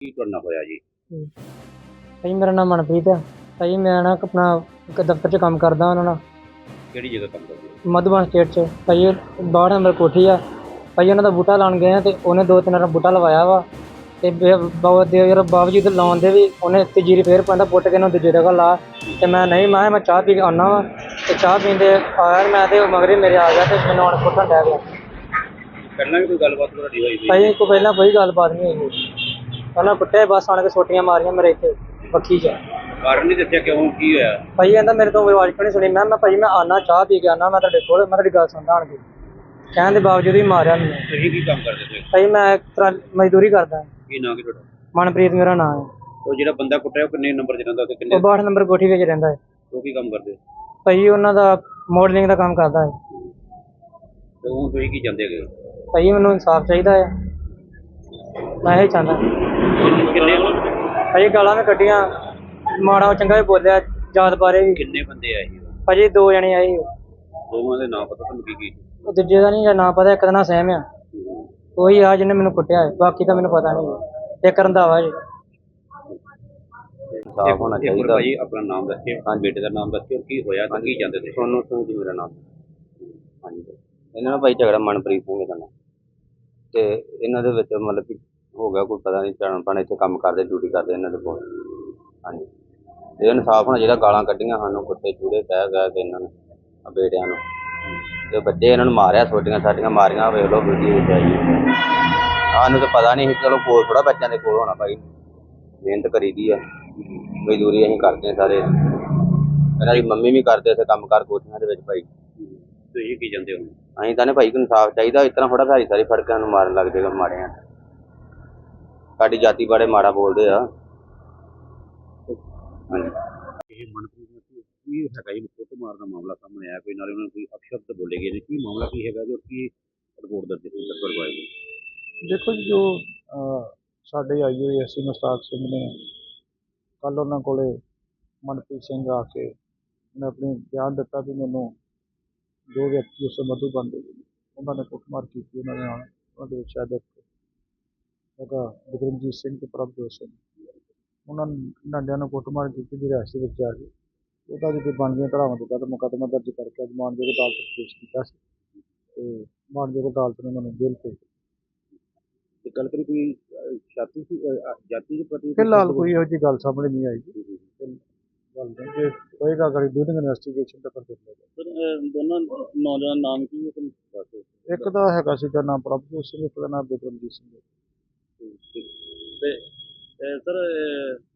ਕੀ ਕਰਨਾ ਹੋਇਆ ਜੀ? ਭਾਈ ਮੇਰਾ ਨਾਮ ਮਨਪ੍ਰੀਤ ਹੈ ਭਾਈ ਮੈਂ ਨਾ ਆਪਣਾ ਇੱਕ ਦਫ਼ਤਰ 'ਚ ਕੰਮ ਕਰਦਾ ਉਹਨਾਂ ਨਾਲ। ਕਿਹੜੀ ਜਗ੍ਹਾ ਕੰਮ ਕਰਦੇ ਹੋ? ਮਧੂਬਨ ਸਟੇਟ 'ਚ। ਭਾਈ 62 ਨੰਬਰ ਕੋਠੀ ਆ। ਭਾਈ ਉਹਨਾਂ ਦਾ ਬੂਟਾ ਲਾਉਣ ਗਏ ਆ ਤੇ ਉਹਨੇ ਦੋ ਤਿੰਨ ਵਾਰ ਬੂਟਾ ਲਵਾਇਆ ਵਾ। ਤੇ ਬੇ- ਬਾਵ ਦੇ ਯਾਰ ਬਾਵਜੂਦ ਲਾਉਣ ਦੇ ਵੀ ਉਹਨੇ ਤੀਜੀ ਫੇਰ ਪਾਉਂਦਾ ਪੁੱਟ ਕੇ ਨੂੰ ਦੂਜੀ ਜਗ੍ਹਾ ਲਾ। ਤੇ ਮੈਂ ਨਹੀਂ ਮੈਂ ਮੈਂ ਚਾਹ ਪੀ ਕੇ ਆਉਣਾ ਵਾ। ਤੇ ਚਾਹ ਪੀਂਦੇ ਆਇਆ ਮੈਂ ਤੇ ਮਗਰੇ ਮੇਰੇ ਆ ਗਿਆ ਤੇ ਮੈਨੂੰ ਹੁਣ ਪੁੱਟਣ ਡਿਆ ਗਿਆ। ਪਹਿਲਾਂ ਵੀ ਕੋਈ ਗੱਲਬਾਤ ਤੁਹਾਡੀ ਹੋਈ ਸੀ ਭਾਈ ਕੋ ਪਹਿਲਾਂ ਕੋਈ ਗੱਲਬਾਤ ਨਹੀਂ ਹੋਈ। ਉਹਨਾਂ ਕੁੱਟੇ ਬਸ ਆਣ ਕੇ ਸੋਟੀਆਂ ਮਾਰੀਆਂ ਮੇਰੇ ਇੱਥੇ ਬੱਖੀ 'ਚ। ਕਾਰਨ ਨਹੀਂ ਦੱਸਿਆ ਕਿਉਂ ਕੀ ਹੋਇਆ? ਭਾਈ ਕਹਿੰਦਾ ਮੇਰੇ ਤੋਂ ਆਵਾਜ਼ ਕਿਉਂ ਨਹੀਂ ਸੁਣੀ? ਮੈਂ ਮੈਂ ਭਾਈ ਮੈਂ ਆਨਾ ਚਾਹ ਪੀ ਕੇ ਆਨਾ ਮੈਂ ਤੁਹਾਡੇ ਕੋਲ ਮੈਂ ਤੁਹਾਡੀ ਗੱਲ ਸੁਣਦਾ ਆਣ ਕੇ। ਕਹਿਣ ਦੇ ਬਾਵਜੂਦ ਵੀ ਮਾਰਿਆ ਮੈਨੂੰ ਤੁਸੀਂ ਕੀ ਕੰਮ ਕਰਦੇ ਸੀ? ਭਾਈ ਮੈਂ ਇੱਕ ਤਰ੍ਹਾਂ ਮਜ਼ਦੂਰੀ ਕਰਦਾ। ਕੀ ਨਾਂ ਕੀ ਤੁਹਾਡਾ? ਮਨਪ੍ਰੀਤ ਮੇਰਾ ਨਾਮ ਹੈ। ਉਹ ਜਿਹੜਾ ਬੰਦਾ ਕੁੱਟਿਆ ਉਹ ਕਿੰਨੇ ਨੰਬਰ 'ਚ ਰਹਿੰਦਾ ਤੇ ਕਿੰਨੇ ਉਹ 62 ਨੰਬਰ ਕੋਠੀ ਵਿੱਚ ਰਹਿੰਦਾ ਹੈ। ਉਹ ਕੀ ਕੰਮ ਕਰਦੇ? ਭਾਈ ਉਹਨਾਂ ਦਾ ਮਾਡਲਿੰਗ ਦਾ ਕੰਮ ਕਰਦਾ ਹੈ। ਤੇ ਉਹ ਤੁਸੀਂ ਕੀ ਜਾਂਦੇ ਹੈਗੇ ਭਾਈ ਮੈਨੂੰ ਇਨਸਾਫ ਚਾਹੀਦਾ ਹੈ। ਮੈਂ ਇਹ ਚਾਹੁੰਦਾ। ਕਿੰਨੇ ਗਾਲਾਂ ਮੈਂ ਕੱਢੀਆਂ। ਮਾੜਾ ਚੰਗਾ ਵੀ ਬੋਲਿਆ ਜਾਤ ਬਾਰੇ ਵੀ। ਕਿੰਨੇ ਬੰਦੇ ਆਏ ਸੀ? ਭਾਜੀ ਦੋ ਜਣੇ ਆਏ ਸੀ। ਦੋਵਾਂ ਦੇ ਨਾਂ ਪਤਾ ਤੁਹਾਨੂੰ ਕੀ ਕੀ ਉਹ ਦੂਜੇ ਦਾ ਨਹੀਂ ਨਾਂ ਪਤਾ ਇੱਕ ਦਾ ਨਾਂ ਸਹਿਮ ਆ। ਉਹੀ ਆ ਜਿਹਨੇ ਮੈਨੂੰ ਕੁੱਟਿਆ ਹੈ ਬਾਕੀ ਤਾਂ ਮੈਨੂੰ ਪਤਾ ਨਹੀਂ। ਇੱਕ ਰੰਧਾਵਾ ਜੀ। ਸਾਫ਼ ਹੋਣਾ ਚਾਹੀਦਾ ਭਾਈ ਆਪਣਾ ਨਾਮ ਦੱਸਿਓ ਹਾਂ ਬੇਟੇ ਦਾ ਨਾਮ ਦੱਸਿਓ ਕੀ ਹੋਇਆ ਤੇ ਕੀ ਜਾਂਦੇ ਸੀ ਸੋਨੂੰ ਸਿੰਘ ਜੀ ਮੇਰਾ ਨਾਮ। ਹਾਂਜੀ। ਇਹਨਾਂ ਨਾਲ ਭਾਈ ਝਗੜਾ ਮਨਪ੍ਰੀਤ ਸਿੰਘ ਦਾ ਨਾਮ ਤੇ ਇਹਨਾਂ ਦੇ ਵਿੱਚ ਮਤਲਬ ਕਿ ਹੋ ਗਿਆ ਕੋਈ ਪਤਾ ਨਹੀਂ ਜਾਣ ਪਾਣ ਇੱਥੇ ਕੰਮ ਕਰਦੇ ਡਿਊਟੀ ਕਰਦੇ ਇਹਨਾਂ ਦੇ ਕੋਲ। ਹਾਂਜੀ। ਤੇ ਇਨਸਾਫ ਹੋਣਾ ਜਿਹੜਾ ਗਾਲਾਂ ਕੱਢੀਆਂ ਸਾਨੂੰ ਕੁੱਤੇ ਚੂੜੇ ਕਹਿ ਕਹਿ ਕੇ ਇਹਨਾਂ ਨੇ ਆ ਬੇਟਿਆਂ ਨੂੰ। ਤੇ ਬੱਚੇ ਇਹਨਾਂ ਨੂੰ ਮਾਰਿਆ ਛੋਟੀਆਂ ਸਾਟੀਆਂ ਮਾਰੀਆਂ ਵੇਖ ਲਓ ਵੀਡੀਓ ਵਿੱਚ ਆਈ ਹੈ। ਸਾਨੂੰ ਤਾਂ ਪਤਾ ਨਹੀਂ ਸੀ ਚਲੋ ਕੋਲ ਥੋੜਾ ਬੱਚਿਆਂ ਦੇ ਕੋਲ ਹੋਣਾ ਭਾਈ ਮਿਹਨਤ ਕਰੀਦੀ ਆ। ਮਜ਼ਦੂਰੀ ਅਸੀਂ ਕਰਦੇ ਹਾਂ ਸਾਰੇ। ਇਹਨਾਂ ਦੀ ਮੰਮੀ ਵੀ ਕਰਦੇ ਇੱਥੇ ਕੰਮ ਕਾਰ ਕੋਠੀਆਂ ਦੇ ਵਿੱਚ ਭਾਈ। ਤੁਸੀਂ ਕੀ ਜਾਂਦੇ ਹੋ? ਅਸੀਂ ਤਾਂ ਨੇ ਭਾਈ ਨੂੰ ਇਨਸਾਫ ਚਾਹੀਦਾ ਇਸ ਤਰ੍ਹਾਂ ਥੋੜਾ ਸਾਰੀ ਸਾਰੀ ਫੜਕਾਂ ਨੂੰ ਮਾਰਨ ਲੱਗ ਜਾਏਗਾ ਮਾੜੇ ਆ ਸਾਡੀ ਜਾਤੀ ਬਾਰੇ ਮਾੜਾ ਬੋਲਦੇ ਆ। ਹਾਂਜੀ। ਇਹ ਮਨਪ੍ਰੀਤ ਨੂੰ ਕੀ- ਹੈਗਾ ਜੀ? ਫੋਟੋ ਮਾਰਨ ਦਾ ਮਾਮਲਾ ਸਾਹਮਣੇ ਆਇਆ। ਕੋਈ ਨਾਲੇ ਉਹਨਾਂ ਨੂੰ ਕੋਈ ਅਪਸ਼ਬਦ ਬੋਲੇ ਗਏ ਨੇ। ਕੀ ਮਾਮਲਾ ਕੀ ਹੈਗਾ ਜੋ? ਕੀ ਰਿਪੋਰਟ ਦਰਜ ਕਰਵਾਈ ਗਈ? ਦੇਖੋ ਜੀ ਜੋ ਸਾਡੇ ਆਈਓ ਐਸਸੀ ਮੁਸਤਾਕ ਸਿੰਘ ਨੇ ਕੱਲ ਉਹਨਾਂ ਕੋਲੇ ਮਨਪ੍ਰੀਤ ਸਿੰਘ ਆ ਕੇ ਉਹਨੇ ਆਪਣੀ ਬਿਆਨ ਦਿੱਤਾ ਵੀ ਮੈਨੂੰ ਦੋ ਵਿਅਕਤੀ ਉਸ ਮਧੂ ਬੰਦੇ ਉਹਨਾਂ ਨੇ ਕੁੱਟਮਾਰ ਕੀਤੀ ਉਹਨਾਂ ਦੇ ਨਾਲ। ਉਹਨਾਂ ਦੇ ਵਿੱਚ ਸ਼ਾਇਦ ਹੈਗਾ ਬਿਕਰਮਜੀਤ ਸਿੰਘ ਤੇ ਪ੍ਰਭਜੋਤ ਸਿੰਘ। ਉਹਨਾਂ ਨਾਂਡਿਆਂ ਨੂੰ ਕੁੱਟਮਾਰ ਕੀਤੀ ਦੀ ਰਿਹਾਸਤ ਵਿੱਚ ਜਾ ਕੇ। ਉਹਦਾ ਜਿਹੜੀ ਬਣਦੀਆਂ ਧਾਰਾਵਾਂ ਦੇ ਤਹਿਤ ਮੁਕੱਦਮਾ ਦਰਜ ਕਰਕੇ ਅੱਜ ਮਾਨਯੋਗ ਅਦਾਲਤ ਵਿੱਚ ਪੇਸ਼ ਕੀਤਾ ਸੀ। ਤੇ ਮਾਨਯੋਗ ਅਦਾਲਤ ਨੇ ਉਹਨਾਂ ਨੂੰ ਜੇਲ੍ਹ ਭੇਜ ਤੇ ਗੱਲ ਕਰੀ ਕੋਈ ਜਾਤੀ ਸੀ ਜਾਤੀ ਦੇ ਪ੍ਰਤੀ ਫਿਲਹਾਲ ਕੋਈ ਇਹੋ ਜਿਹੀ ਗੱਲ ਸਾਹਮਣੇ ਨਹੀਂ ਆਈ। ਗੱਲ ਨਹੀਂ ਜੇ ਹੋਏਗਾ ਅਗਰ ਡੂਰਿੰਗ ਇਨਵੈਸਟੀਗੇਸ਼ਨ ਤਾਂ ਕਰ ਸਰ, ਅਹ, ਦੋਨਾਂ ਨੌਜਵਾਨ ਨਾਮ ਕੀ ਹੈ? ਇੱਕ ਦਾ ਹੈਗਾ ਸੀਗਾ ਨਾਮ ਪ੍ਰਭਜੋਤ ਸਿੰਘ ਇੱਕ ਦਾ ਨਾਮ ਬਿਕਰਮਜੀਤ ਸਿੰਘ ਹੈ। ਤੇ ਅਹ, ਸਰ ਅਹ,